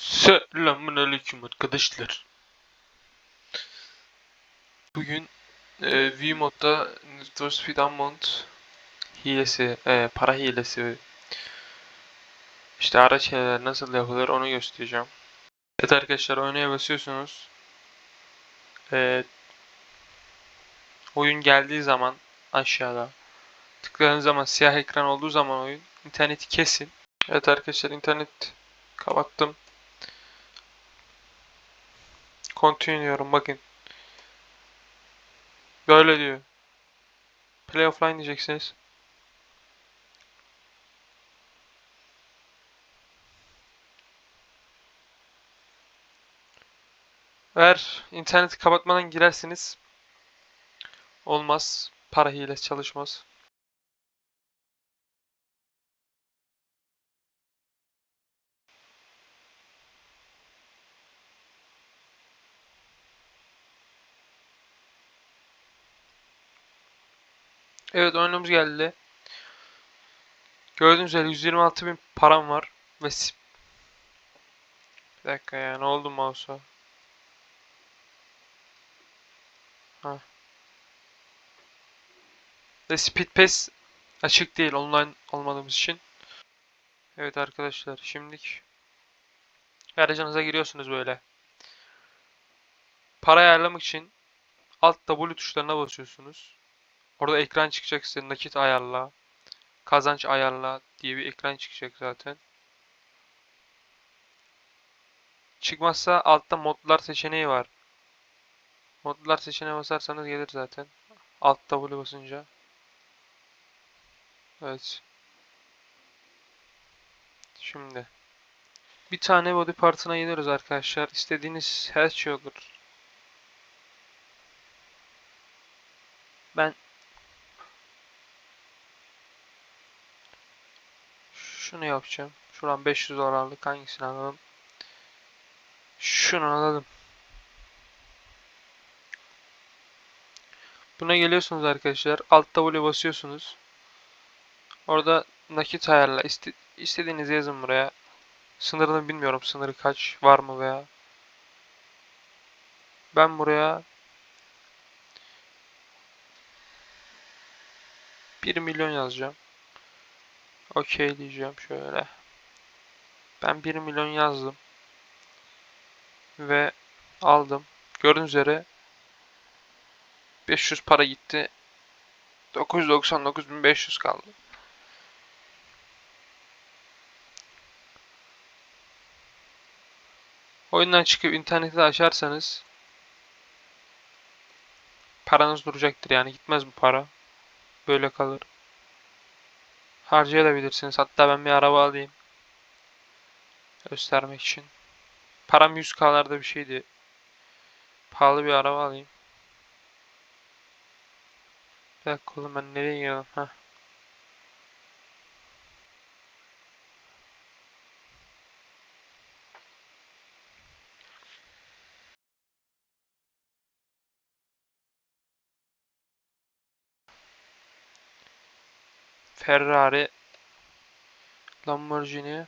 Selamun aleyküm arkadaşlar. Bugün e, Vmod'da Need for Speed Unbound hilesi, e, para hilesi işte araç hileleri nasıl yapılır onu göstereceğim. Evet arkadaşlar oynaya basıyorsunuz. E, oyun geldiği zaman aşağıda tıkladığınız zaman siyah ekran olduğu zaman oyun interneti kesin. Evet arkadaşlar internet kapattım. Continue diyorum bakın. Böyle diyor. Play offline diyeceksiniz. Eğer interneti kapatmadan girerseniz olmaz. Para hilesi çalışmaz. Evet oyunumuz geldi. Gördüğünüz üzere 126 bin param var. Ve Bir dakika ya ne oldu mouse'a? Ha. Ve Speed Pass açık değil online olmadığımız için. Evet arkadaşlar şimdilik aracınıza giriyorsunuz böyle. Para ayarlamak için alt W tuşlarına basıyorsunuz. Orada ekran çıkacak size nakit ayarla, kazanç ayarla diye bir ekran çıkacak zaten. Çıkmazsa altta modlar seçeneği var. Modlar seçeneğine basarsanız gelir zaten. Alt W basınca. Evet. Şimdi. Bir tane body partına gidiyoruz arkadaşlar. İstediğiniz her şey olur. Ben Şunu yapacağım. Şuradan 500 dolarlık hangisini alalım? Şunu alalım. Buna geliyorsunuz arkadaşlar. Alt W basıyorsunuz. Orada nakit ayarla. İste, yazın buraya. Sınırını bilmiyorum. Sınırı kaç var mı veya. Ben buraya 1 milyon yazacağım. Okey diyeceğim şöyle. Ben 1 milyon yazdım. Ve aldım. Gördüğünüz üzere 500 para gitti. 999.500 kaldı. Oyundan çıkıp interneti de açarsanız paranız duracaktır yani gitmez bu para. Böyle kalır. Harcayabilirsiniz. Hatta ben bir araba alayım. Göstermek için. Param 100k'larda bir şeydi. Pahalı bir araba alayım. Bir dakika oğlum ben nereye gidiyorum? Heh. Ferrari Lamborghini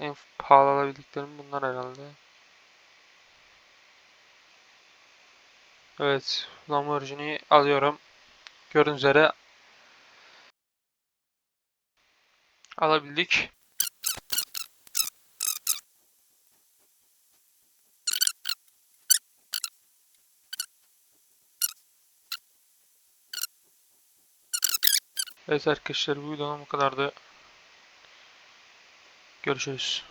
En pahalı alabildiklerim bunlar herhalde. Evet, Lamborghini alıyorum. Gördüğünüz üzere alabildik. Evet arkadaşlar bu videonun bu kadardı. Görüşürüz.